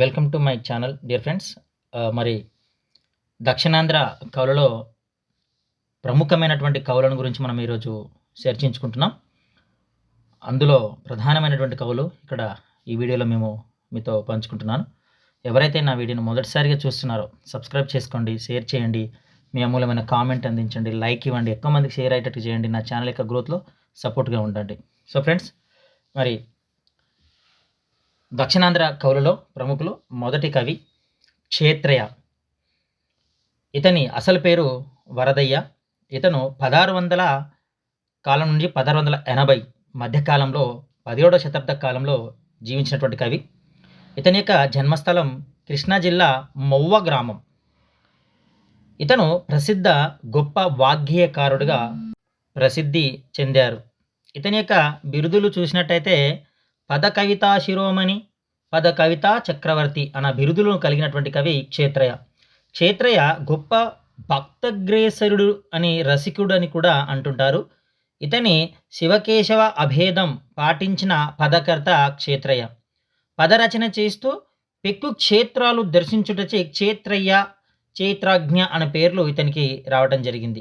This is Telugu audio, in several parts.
Welcome to my channel dear friends. మరి దక్షిణాంధ్ర కవులలో ప్రముఖమైనటువంటి కవులను గురించి మనం ఈరోజు చర్చించుకుంటున్నాం అందులో ప్రధానమైనటువంటి కవులు ఇక్కడ ఈ వీడియోలో మేము మీతో పంచుకుంటున్నాను. ఎవరైతే నా వీడియోని మొదటిసారిగా చూస్తున్నారో సబ్స్క్రైబ్ చేసుకోండి షేర్ చేయండి మీ అమూల్యమైన కామెంట్ అందించండి లైక్ ఇవ్వండి ఎక్కువ మందికి షేర్ అయ్యేటట్టు చేయండి నా ఛానల్ యొక్క గ్రోత్లో సపోర్ట్గా ఉండండి. సో ఫ్రెండ్స్ మరి దక్షిణాంధ్ర కవులలో ప్రముఖులు మొదటి కవి క్షేత్రయ ఇతని అసలు పేరు వరదయ్య. ఇతను పదహారు వందల కాలం నుండి పదహారు వందల ఎనభై మధ్యకాలంలో పదిహేడవ శతాబ్ద కాలంలో జీవించినటువంటి కవి. ఇతని యొక్క జన్మస్థలం కృష్ణా జిల్లా మొవ్వ గ్రామం. ఇతను ప్రసిద్ధ గొప్ప వాగ్గేయకారుడిగా ప్రసిద్ధి చెందారు. ఇతని యొక్క బిరుదులు చూసినట్టయితే పద కవితా శిరోమణి పద కవితా చక్రవర్తి అన్న బిరుదులను కలిగినటువంటి కవి క్షేత్రయ క్షేత్రయ గొప్ప భక్తగ్రేసరుడు అని రసికుడు అని కూడా అంటుంటారు. ఇతని శివకేశవ అభేదం పాటించిన పదకర్త క్షేత్రయ పదరచన చేస్తూ పెక్కు క్షేత్రాలు దర్శించుటచే క్షేత్రయ్య క్షేత్రాజ్ఞ అనే పేర్లు ఇతనికి రావడం జరిగింది.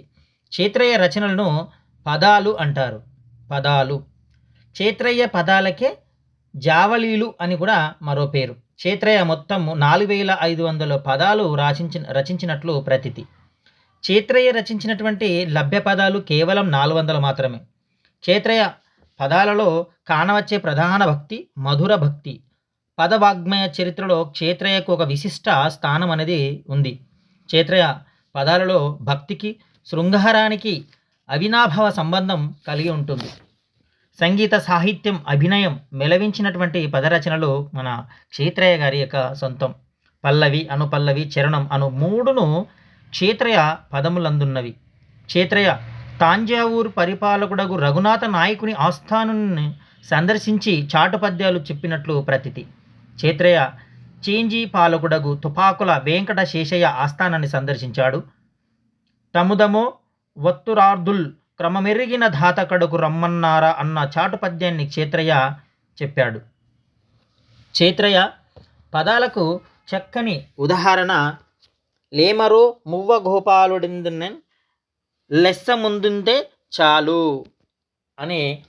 క్షేత్రయ్య రచనలను పదాలు అంటారు. పదాలు. క్షేత్రయ్య పదాలకే జావలీలు అని కూడా మరో పేరు. చేత్రయ్య మొత్తం నాలుగు వేల ఐదు వందల పదాలు రచించిన రచించినట్లు ప్రతితి. చేత్రయ్య రచించినటువంటి లభ్య పదాలు కేవలం నాలుగు వందలు మాత్రమే. చేత్రయ్య పదాలలో కానవచ్చే ప్రధాన భక్తి మధుర భక్తి. పదవాగ్మయ చరిత్రలో క్షేత్రయ్యకు ఒక విశిష్ట స్థానం అనేది ఉంది. క్షేత్రయ్య పదాలలో భక్తికి శృంగారానికి అవినాభావ సంబంధం కలిగి ఉంటుంది. సంగీత సాహిత్యం అభినయం మెలవించినటువంటి పదరచనలు మన క్షేత్రయ్య గారి యొక్క సొంతం. పల్లవి అనుపల్లవి చరణం అను మూడును క్షేత్రయ పదములందున్నవి. క్షేత్రయ తాంజావూరు పరిపాలకుడగు రఘునాథ నాయకుని ఆస్థానాన్ని సందర్శించి చాటుపద్యాలు చెప్పినట్లు ప్రతితి. క్షేత్రయ చేంజీ పాలకుడగు తుపాకుల వెంకట శేషయ్య ఆస్థానాన్ని సందర్శించాడు. తముదమో వత్తురార్దుల్ క్రమమెరిగిన ధాతకడకు రమ్మన్నారా అన్న చాటు పద్యాన్ని చేత్రయ్య చెప్పాడు. చేత్రయ్య పదాలకు చక్కని ఉదాహరణ లేమరో మువ్వ గోపాలుడిందునెన్ లెస్స ముందుంటే చాలు అనే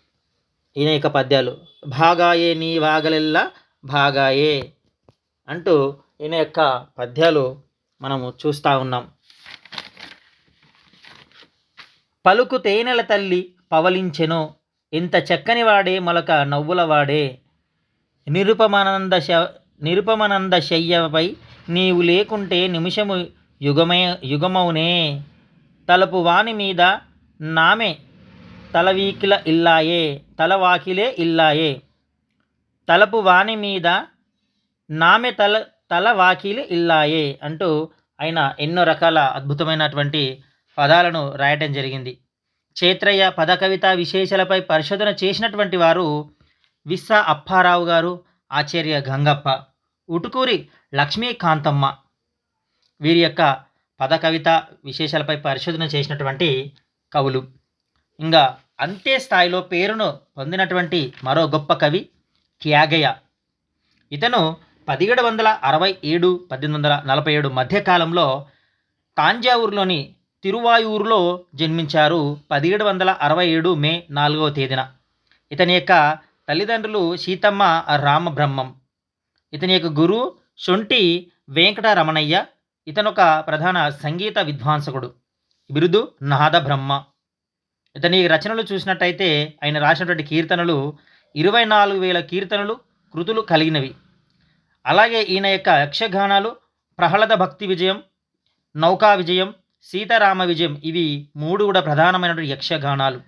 ఈయన యొక్క పద్యాలు. భాగాయే నీ వాగలెల్లా భాగాయే అంటూ ఈయన యొక్క పద్యాలు మనము చూస్తూ ఉన్నాం. పలుకు తేనెల తల్లి పవలించెను ఇంత చక్కని వాడే మొలక నవ్వుల వాడే. నిరుపమానంద శ నిరుపమానంద శయ్యపై నీవు లేకుంటే నిమిషము యుగమే యుగమౌనే. తలపు వాని మీద నామే తలవీకిల ఇల్లాయే తలవాకిలే ఇల్లాయే. తలపు వాని మీద నామె తల తలవాకిలే ఇల్లాయే అంటూ ఆయన ఎన్నో రకాల అద్భుతమైనటువంటి పదాలను రాయటం జరిగింది. చైత్రయ్య పద కవిత విశేషాలపై పరిశోధన చేసినటువంటి వారు విస్స అప్పారావు గారు ఆచార్య గంగప్ప ఉటుకూరి లక్ష్మీకాంతమ్మ. వీరి యొక్క పద కవిత విశేషాలపై పరిశోధన చేసినటువంటి కవులు. ఇంకా అంతే స్థాయిలో పేరును పొందినటువంటి మరో గొప్ప కవి త్యాగయ్య. ఇతను పదిహేడు వందల అరవై ఏడు పద్దెనిమిది వందల నలభై ఏడు మధ్యకాలంలో తాంజావూరులోని తిరువాయూరులో జన్మించారు పదిహేడు వందల అరవై ఏడు మే నాలుగవ తేదీన. ఇతని యొక్క తల్లిదండ్రులు సీతమ్మ రామబ్రహ్మం. ఇతని యొక్క గురువు శొంటి వెంకటరమణయ్య ఇతను ఒక ప్రధాన సంగీత విద్వాంసకుడు బిరుదు నాదబ్రహ్మ. ఇతని రచనలు చూసినట్టయితే ఆయన రాసినటువంటి కీర్తనలు ఇరవై నాలుగు వేల కీర్తనలు కృతులు కలిగినవి. అలాగే ఈయన యొక్క యక్షగానాలు ప్రహ్లాద భక్తి విజయం నౌకా విజయం సీతారామ విజయం ఇవి మూడు కూడా ప్రధానమైనటువంటి యక్షగానాలు.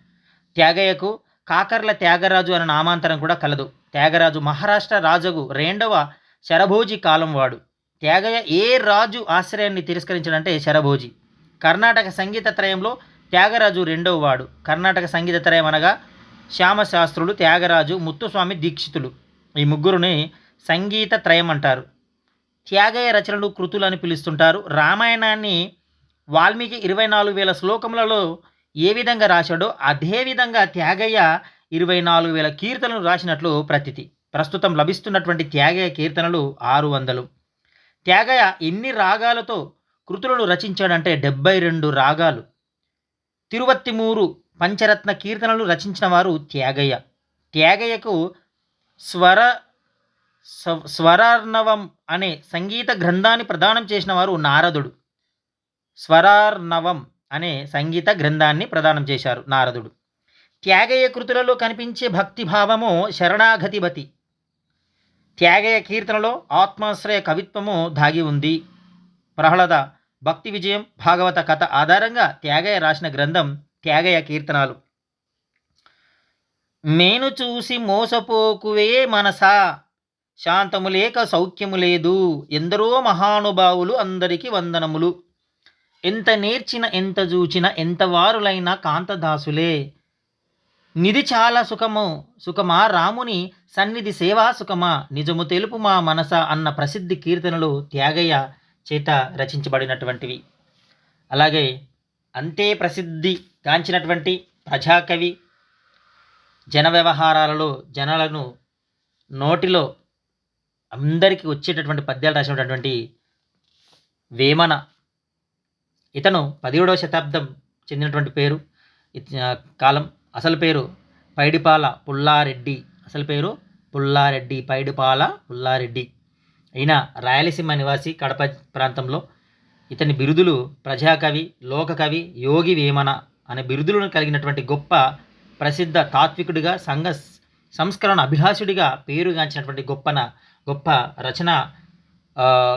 త్యాగయ్యకు కాకర్ల త్యాగరాజు అనే నామాంతరం కూడా కలదు. త్యాగరాజు మహారాష్ట్ర రాజుకు రెండవ శరభోజి కాలం వాడు. త్యాగయ్య ఏ రాజు ఆశ్రయాన్ని తిరస్కరించడంటే శరభోజి. కర్ణాటక సంగీత త్రయంలో త్యాగరాజు రెండవ వాడు. కర్ణాటక సంగీత త్రయం అనగా శ్యామశాస్త్రులు త్యాగరాజు ముత్తుస్వామి దీక్షితులు. ఈ ముగ్గురుని సంగీత త్రయం అంటారు. త్యాగయ్య రచనలు కృతులు అని పిలుస్తుంటారు. రామాయణాన్ని వాల్మీకి ఇరవై నాలుగు వేల శ్లోకములలో ఏ విధంగా రాశాడో అదే విధంగా త్యాగయ్య ఇరవై నాలుగు వేల కీర్తనలు రాసినట్లు ప్రతితి. ప్రస్తుతం లభిస్తున్నటువంటి త్యాగయ్య కీర్తనలు ఆరు వందలు. త్యాగయ్య ఎన్ని రాగాలతో కృతులను రచించాడంటే డెబ్బై రెండు రాగాలు. తిరువత్తిమూరు పంచరత్న కీర్తనలు రచించిన వారు త్యాగయ్య. త్యాగయ్యకు స్వర స్వరార్ణవం అనే సంగీత గ్రంథాన్ని ప్రదానం చేసిన వారు నారదుడు. స్వరార్ణవం అనే సంగీత గ్రంథాన్ని ప్రదానం చేశారు నారదుడు. త్యాగయ్య కృతులలో కనిపించే భక్తిభావము శరణాగతిపతి. త్యాగయ్య కీర్తనలో ఆత్మాశ్రయ కవిత్వము దాగి ఉంది. ప్రహ్లాద భక్తి విజయం భాగవత కథ ఆధారంగా త్యాగయ్య రాసిన గ్రంథం త్యాగయ్య కీర్తనాలు. మేను చూసి మోసపోకువే మనసా. శాంతము లేక సౌఖ్యము లేదు. ఎందరో మహానుభావులు అందరికీ వందనములు. ఎంత నేర్చిన ఎంత చూచిన ఎంత వారులైన కాంతదాసులే. నిధి చాలా సుఖము సుఖమా రాముని సన్నిధి సేవా సుఖమా. నిజము తెలుపు మా మనస అన్న ప్రసిద్ధి కీర్తనలు త్యాగయ్య చేత రచించబడినటువంటివి. అలాగే అంతే ప్రసిద్ధి గాంచినటువంటి ప్రజాకవి జన వ్యవహారాలలో జనాలను నోటిలో అందరికీ వచ్చేటటువంటి పద్యాలు రాసినటువంటి వేమన ఇతను పదిహేడవ శతాబ్దం చెందినటువంటి పేరు కాలం అసలు పేరు పైడిపాల పుల్లారెడ్డి. అసలు పేరు పుల్లారెడ్డి పైడిపాల పుల్లారెడ్డి. అయిన రాయలసీమ నివాసి కడప ప్రాంతంలో. ఇతని బిరుదులు ప్రజాకవి లోకకవి యోగి వేమన అనే బిరుదులను కలిగినటువంటి గొప్ప ప్రసిద్ధ తాత్వికుడిగా సంఘ సంస్కరణ అభిలాషుడిగా పేరుగాంచినటువంటి గొప్పన గొప్ప రచన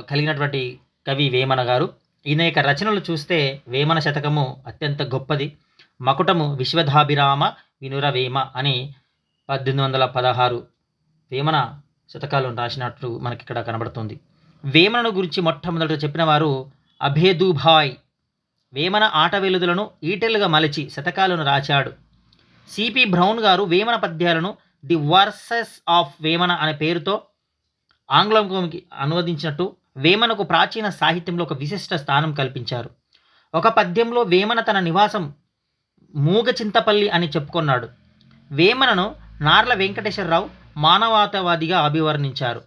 కలిగినటువంటి కవి వేమన గారు. ఈయన యొక్క రచనలు చూస్తే వేమన శతకము అత్యంత గొప్పది. మకుటము విశ్వధాభిరామ వినురవేమ అని పద్దెనిమిది వందల పదహారు వేమన శతకాలు రాసినట్లు మనకి ఇక్కడ కనబడుతుంది. వేమనను గురించి మొట్టమొదట చెప్పిన వారు అభేదుభాయ్. వేమన ఆట వెలుదులను ఈటెలుగా మలచి శతకాలను రాశాడు సిపి బ్రౌన్ గారు వేమన పద్యాలను ది వర్సెస్ ఆఫ్ వేమన అనే పేరుతో ఆంగ్లంకి అనువదించినట్టు వేమనకు ప్రాచీన సాహిత్యంలో ఒక విశిష్ట స్థానం కల్పించారు. ఒక పద్యంలో వేమన తన నివాసం మూగచింతపల్లి అని చెప్పుకున్నాడు. వేమనను నార్ల వెంకటేశ్వరరావు మానవతావాదిగా అభివర్ణించారు.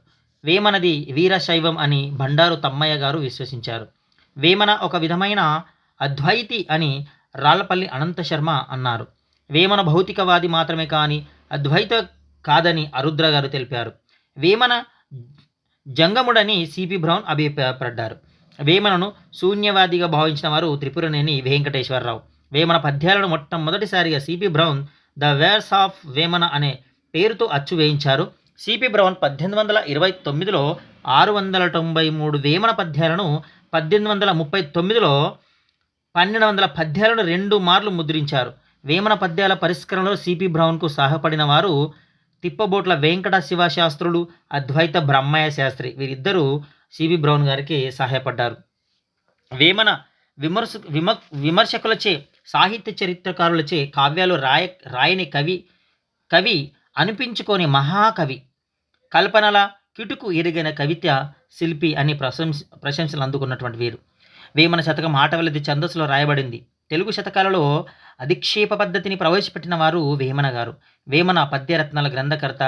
వేమనది వీరశైవం అని బండారు తమ్మయ్య గారు విశ్వసించారు. వేమన ఒక విధమైన అద్వైతి అని రాళ్ళపల్లి అనంత శర్మ అన్నారు. వేమన భౌతికవాది మాత్రమే కానీ అద్వైత కాదని అరుద్ర గారు తెలిపారు. వేమన జంగముడని సిపి బ్రౌన్ అభిప్రాయపడ్డారు. వేమనను శూన్యవాదిగా భావించిన వారు త్రిపురనేని వెంకటేశ్వరరావు. వేమన పద్యాలను మొట్టమొదటిసారిగా CP Brown the verses of Vemana అనే పేరుతో అచ్చు వేయించారు. సిపి బ్రౌన్ పద్దెనిమిది వందల ఇరవై తొమ్మిదిలో ఆరు వందల తొంభై మూడు వేమన పద్యాలను పద్దెనిమిది వందల ముప్పై తొమ్మిదిలో పన్నెండు వందల పద్యాలను రెండు మార్లు ముద్రించారు. వేమన పద్యాల పరిష్కరణలో సిపి బ్రౌన్కు సహాయపడిన వారు తిప్పబోట్ల వెంకట శివశాస్త్రులు అద్వైత బ్రహ్మయ్య శాస్త్రి వీరిద్దరూ సిబి బ్రౌన్ గారికి సహాయపడ్డారు. వేమన విమర్శ విమ విమర్శకులచే సాహిత్య చరిత్రకారులచే కావ్యాలు రాయ రాయని కవి కవి అనిపించుకొని మహాకవి. కల్పనల కిటుకు ఎరిగిన కవిత శిల్పి అని ప్రశంస ప్రశంసలు అందుకున్నటువంటి వీరు. వేమన శతకం ఆటవలది ఛందస్సులో రాయబడింది. తెలుగు శతకాలలో అధిక్షేప పద్ధతిని ప్రవేశపెట్టిన వారు వేమన గారు. వేమన పద్యరత్నాల గ్రంథకర్త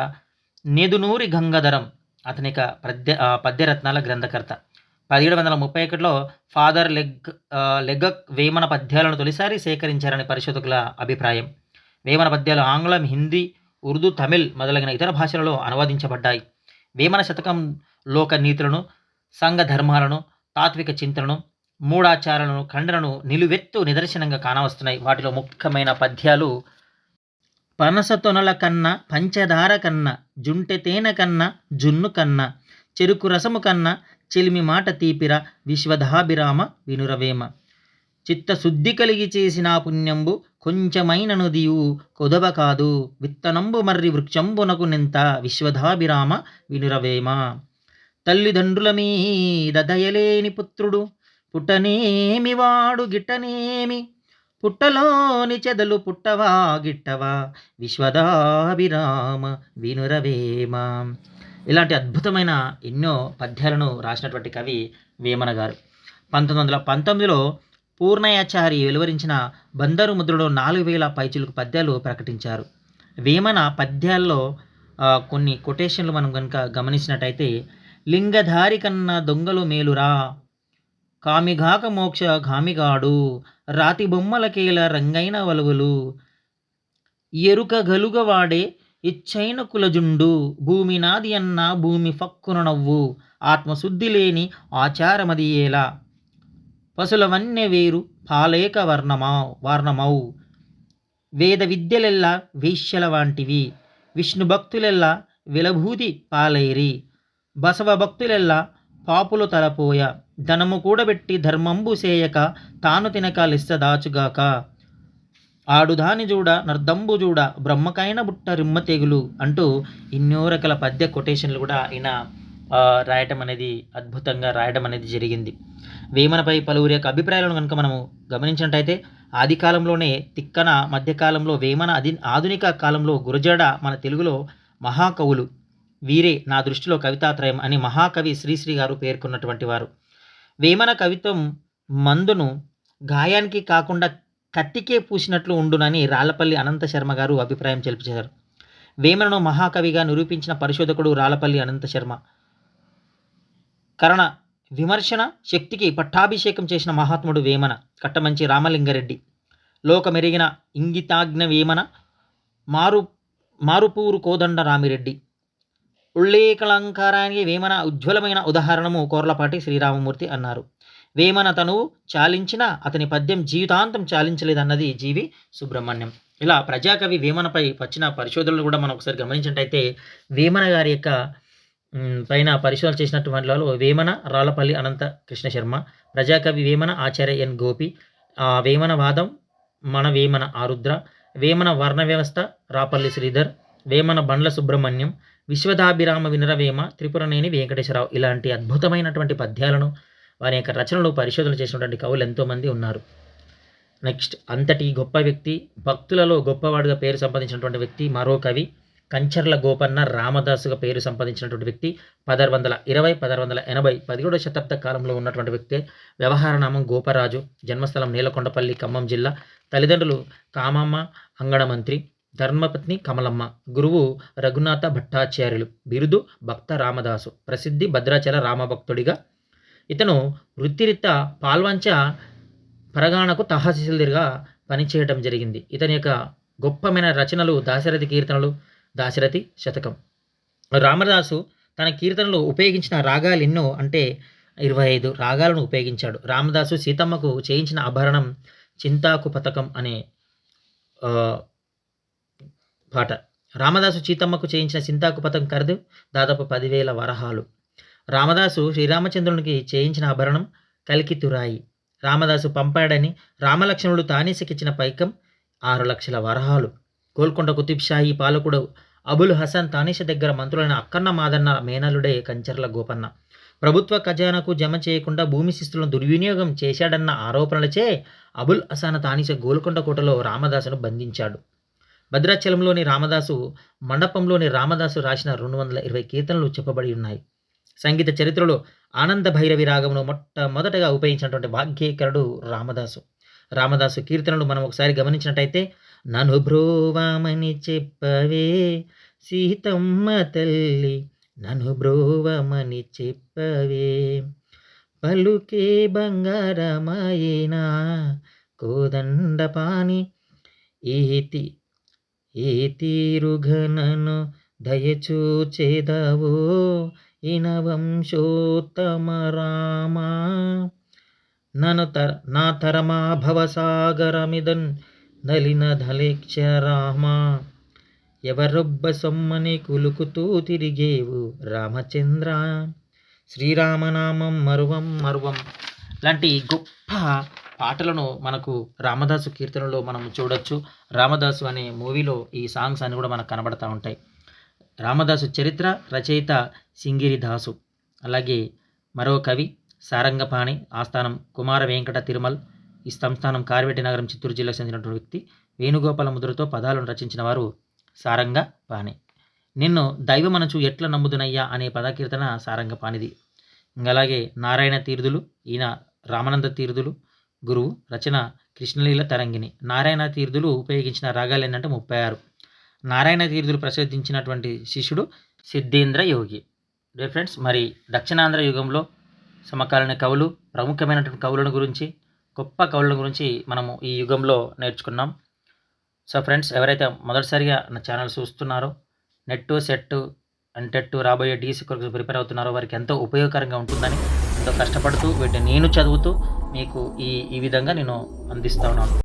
నేదునూరి గంగాధరం అతని పద్య పద్యరత్నాల గ్రంథకర్త. పదిహేడు వందల ముప్పై ఒకటిలో ఫాదర్ లెగ్ లెగక్ వేమన పద్యాలను తొలిసారి సేకరించారని పరిశోధకుల అభిప్రాయం. వేమన పద్యాలు ఆంగ్లం హిందీ ఉర్దూ తమిళ్ మొదలగిన ఇతర భాషలలో అనువదించబడ్డాయి. వేమన శతకం లోక నీతులను సంఘ ధర్మాలను తాత్విక చింతనను మూడాచారాలను ఖండనను నిలువెత్తు నిదర్శనంగా కానవస్తున్నాయి. వాటిలో ముఖ్యమైన పద్యాలు పనస తొనల కన్నా పంచదార కన్నా జుంటె తేనె కన్నా జున్ను కన్నా చెరుకు రసము కన్నా చెలిమి మాట తీపిర విశ్వధాభిరామ వినురవేమ. చిత్తశుద్ధి కలిగి చేసిన పుణ్యంబు కొంచెమైన దీవు కొదవ కాదు విత్తనంబు మర్రి వృక్షంబునకు నింత విశ్వధాభిరామ వినురవేమ. తల్లిదండ్రుల మీద దయలేని పుత్రుడు పుట్టనేమి వాడు గిట్టనేమి? పుట్టలోని చెదలు పుట్టవా గిట్టవా? విశ్వదాభిరామ వినురవేమ. ఇలాంటి అద్భుతమైన ఎన్నో పద్యాలను రాసినటువంటి కవి వేమన గారు. పంతొమ్మిది వందల పంతొమ్మిదిలో పూర్ణయాచారి వెలువరించిన బందరు ముద్రలో నాలుగు వేల పైచులకు పద్యాలు ప్రకటించారు. వేమన పద్యాల్లో కొన్ని కొటేషన్లు మనం కనుక గమనించినట్టయితే లింగధారి కన్నా దొంగలు మేలురా కామిగాక మోక్ష ఘామిగాడు. రాతి బొమ్మలకేల రంగైన వలువులు. ఎరుక గలుగవాడే ఇచ్చైన కులజుండు. భూమి నాది అన్న భూమి ఫక్కున నవ్వు. ఆత్మశుద్ధి లేని ఆచారమది ఏలా. పశులవన్నె వేరు పాలేక వర్ణమా వర్ణమౌ. వేద విద్యలెల్లా వేశ్యల వంటివి. విష్ణు భక్తులెల్లా విలభూతి పాలైరి. బసవ భక్తులెల్లా పాపులు తలపోయ. ధనము కూడబెట్టి ధర్మంబు సేయక తాను తినక లిస్సదాచుగాక ఆడుదాని చూడ నర్దంబు చూడ బ్రహ్మకైన బుట్ట రిమ్మ తెగులు అంటూ ఎన్నో రకాల పద్య కొటేషన్లు కూడా ఆయన రాయటం అనేది అద్భుతంగా రాయడం అనేది జరిగింది. వేమనపై పలువురి యొక్క అభిప్రాయాలను కనుక మనము గమనించినట్టయితే ఆది కాలంలోనే తిక్కన మధ్యకాలంలో వేమన అధి ఆధునిక కాలంలో గురజాడ మన తెలుగులో మహాకవులు. వీరే నా దృష్టిలో కవితాత్రయం అని మహాకవి శ్రీశ్రీ గారు పేర్కొన్నటువంటి వారు. వేమన కవిత్వం మందును గాయానికి కాకుండా కత్తికే పూసినట్లు ఉండునని రాళ్ళపల్లి అనంత శర్మ గారు అభిప్రాయం తెలిపారు వేమనను మహాకవిగా నిరూపించిన పరిశోధకుడు రాళ్ళపల్లి అనంత శర్మ. కరణ విమర్శన శక్తికి పట్టాభిషేకం చేసిన మహాత్ముడు వేమన కట్టమంచి రామలింగారెడ్డి. లోకమెరిగిన ఇంగితాజ్ఞ వేమన మారు మారుపూరు కోదండ రామిరెడ్డి. ఉళ్ళేకలంకారానికి వేమన ఉజ్వలమైన ఉదాహరణము కోర్లపాటి శ్రీరామమూర్తి అన్నారు. వేమన తనువు చాలించిన అతని పద్యం జీవితాంతం చాలించలేదన్నది జీవి సుబ్రహ్మణ్యం. ఇలా ప్రజాకవి వేమనపై వచ్చిన పరిశోధనలు కూడా మనం ఒకసారి గమనించినట్టయితే వేమన గారి యొక్క పైన పరిశోధన చేసినటువంటి వాళ్ళు వేమన రాళ్ళపల్లి అనంత కృష్ణ శర్మ ప్రజాకవి వేమన ఆచార్య ఎన్ గోపి ఆ, వేమన వాదం మన వేమన ఆరుద్ర వేమన వర్ణ వ్యవస్థ రాపల్లి శ్రీధర్ వేమన బండ్ల సుబ్రహ్మణ్యం విశ్వదాభిరామ వినరవేమ త్రిపురనేని వెంకటేశ్వరరావు ఇలాంటి అద్భుతమైనటువంటి పద్యాలను వారి యొక్క రచనలు పరిశోధన చేసినటువంటి కవులు ఎంతోమంది ఉన్నారు. నెక్స్ట్ అంతటి గొప్ప వ్యక్తి భక్తులలో గొప్పవాడుగా పేరు సంపాదించినటువంటి వ్యక్తి మరో కవి కంచర్ల గోపన్న రామదాసుగా పేరు సంపాదించినటువంటి వ్యక్తి పదహారు వందల ఇరవై పదహారు వందల ఎనభై పదిహేడవ శతాబ్ద కాలంలో ఉన్నటువంటి వ్యక్తి వ్యవహారనామం గోపరాజు జన్మస్థలం నీలకొండపల్లి ఖమ్మం జిల్లా తల్లిదండ్రులు కామమ్మ అంగణమంత్రి ధర్మపత్ని కమలమ్మ గురువు రఘునాథ భట్టాచార్యులు బిరుదు భక్త రామదాసు ప్రసిద్ధి భద్రాచల రామభక్తుడిగా. ఇతను వృత్తిరీత్యా పాల్వంచ పరగాణకు తహసీల్దిగా పనిచేయడం జరిగింది. ఇతని యొక్క గొప్పమైన రచనలు దాశరథి కీర్తనలు దాశరథి శతకం. రామదాసు తన కీర్తనలు ఉపయోగించిన రాగాలు ఎన్నో అంటే ఇరవై ఐదు రాగాలను ఉపయోగించాడు. రామదాసు సీతమ్మకు చేయించిన ఆభరణం చింతాకు పథకం అనే పాట. రామదాసు సీతమ్మకు చేయించిన సింతాకు పథకం ఖరీదు దాదాపు పదివేల వరహాలు. రామదాసు శ్రీరామచంద్రునికి చేయించిన ఆభరణం కలికితురాయి. రామదాసు పంపాడని రామలక్ష్మణుడు తానేసికిచ్చిన పైకం ఆరు లక్షల వరహాలు. గోల్కొండ కుతుబ్షాయి పాలకుడు అబుల్ హసన్ తానీష దగ్గర మంత్రులైన అక్కన్న మాదన్న మేనలుడే కంచర్ల గోపన్న. ప్రభుత్వ ఖజానాకు జమ చేయకుండా భూమి శిస్తులను దుర్వినియోగం చేశాడన్న ఆరోపణలచే అబుల్ హసన్ తానీష గోల్కొండ కోటలో రామదాసును బంధించాడు. భద్రాచలంలోని రామదాసు మండపంలోని రామదాసు రాసిన రెండు వందల ఇరవై కీర్తనలు చెప్పబడి ఉన్నాయి. సంగీత చరిత్రలో ఆనంద భైరవి రాగమును మొట్టమొదటగా ఉపయోగించినటువంటి వాగ్గేకరుడు రామదాసు. రామదాసు కీర్తనలు మనం ఒకసారి గమనించినట్టయితే నను బ్రోవామని చెప్పవే సీతమ్మ తల్లి నను బ్రోవమని చెప్పవే పలుకే బంగారమాయినా కోదండపాని ఏతి ఏ తీరుఘనను దయచూచేదవో? ఇనవంశోత్తమ రామా నను తర నా తరమా భవసాగరమిదన్ నలిన ధలేక్ష రామా. ఎవరొబ్బ సొమ్మని కులుకుతూ తిరిగేవు రామచంద్ర. శ్రీరామనామం మరువం మరువం. లాంటి గొప్ప పాటలను మనకు రామదాసు కీర్తనలో మనం చూడొచ్చు. రామదాసు అనే మూవీలో ఈ సాంగ్స్ అని కూడా మనకు కనబడతా ఉంటాయి. రామదాసు చరిత్ర రచయిత సింగిరి దాసు. అలాగే మరో కవి సారంగపాణి ఆస్థానం కుమార వెంకట తిరుమల్ ఈ సంస్థానం కార్వేటి నగరం చిత్తూరు జిల్లాకు చెందినటువంటి వ్యక్తి వేణుగోపాల ముద్రతో పదాలను రచించిన వారు సారంగపాణి. నిన్ను దైవమనచు ఎట్ల నమ్ముదునయ్యా అనే పదకీర్తన సారంగపాణిది. ఇంకా అలాగే నారాయణ తీర్థులు ఈయన రామానంద తీర్థులు గురువు రచన కృష్ణలీల తరంగిణి. నారాయణ తీర్థులు ఉపయోగించిన రాగాలు ఏంటంటే ముప్పై ఆరు. నారాయణ తీర్థులు ప్రసిద్ధించినటువంటి శిష్యుడు సిద్ధేంద్ర యోగి. డే ఫ్రెండ్స్ మరి దక్షిణాంధ్ర యుగంలో సమకాలీన కవులు ప్రముఖమైనటువంటి కవులను గురించి గొప్ప కవుల గురించి మనము ఈ యుగంలో నేర్చుకున్నాం. సో ఫ్రెండ్స్ ఎవరైతే మొదటిసారిగా నా ఛానల్ చూస్తున్నారో నెట్టు సెట్ టెట్టు రాబోయే డీసీ కొరకు ప్రిపేర్ అవుతున్నారో వారికి ఎంతో ఉపయోగకరంగా ఉంటుందని ఎంతో కష్టపడుతూ వీటిని నేను చదువుతూ మీకు ఈ ఈ విధంగా నేను అందిస్తా ఉన్నాను.